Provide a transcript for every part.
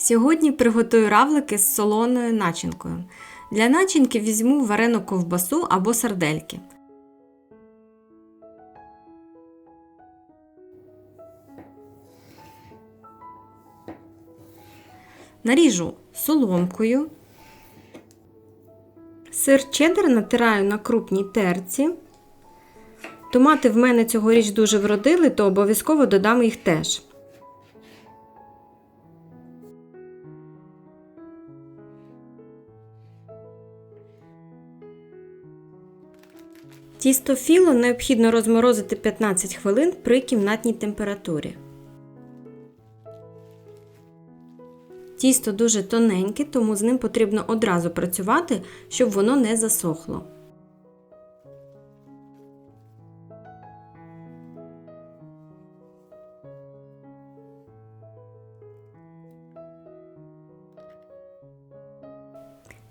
Сьогодні приготую равлики з солоною начинкою. Для начинки візьму варену ковбасу або сардельки. Наріжу соломкою. Сир чеддер натираю на крупній терці. Томати в мене цьогоріч дуже вродили, то обов'язково додам їх теж. Тісто філо необхідно розморозити 15 хвилин при кімнатній температурі. Тісто дуже тоненьке, тому з ним потрібно одразу працювати, щоб воно не засохло.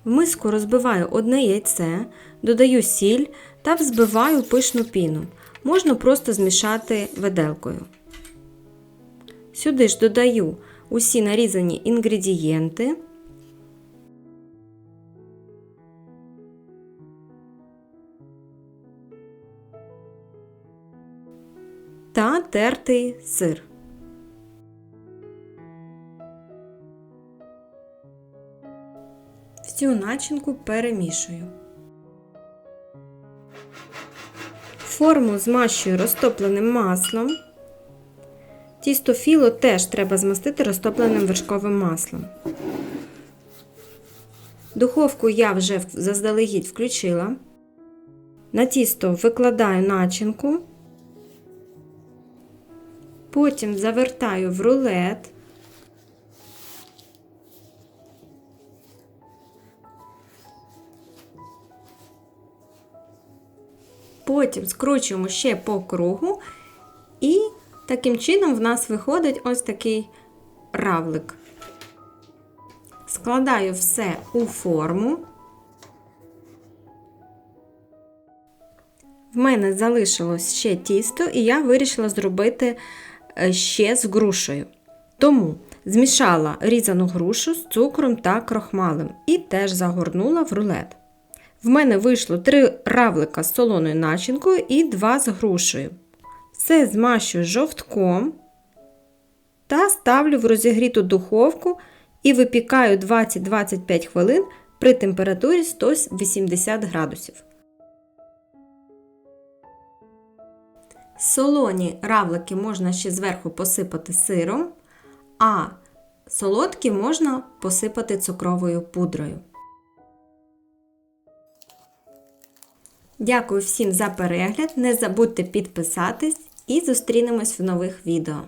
В миску розбиваю одне яйце, додаю сіль та взбиваю пишну піну. Можна просто змішати виделкою. Сюди ж додаю усі нарізані інгредієнти. Та тертий сир. Всю начинку перемішую. Форму змащую розтопленим маслом. Тісто філо теж треба змастити розтопленим вершковим маслом. Духовку я вже заздалегідь включила. На тісто викладаю начинку, потім завертаю в рулет. Потім скручуємо ще по кругу, і таким чином в нас виходить ось такий равлик. Складаю все у форму. В мене залишилось ще тісто, і я вирішила зробити е, ще з грушею. Тому змішала різану грушу з цукром та крохмалем і теж загорнула в рулет. В мене вийшло 3 равлика з солоною начинкою і 2 з грушею. Все змащую жовтком та ставлю в розігріту духовку і випікаю 20-25 хвилин при температурі 180 градусів. Солоні равлики можна ще зверху посипати сиром, а солодкі можна посипати цукровою пудрою. Дякую всім за перегляд. Не забудьте підписатись і зустрінемось в нових відео.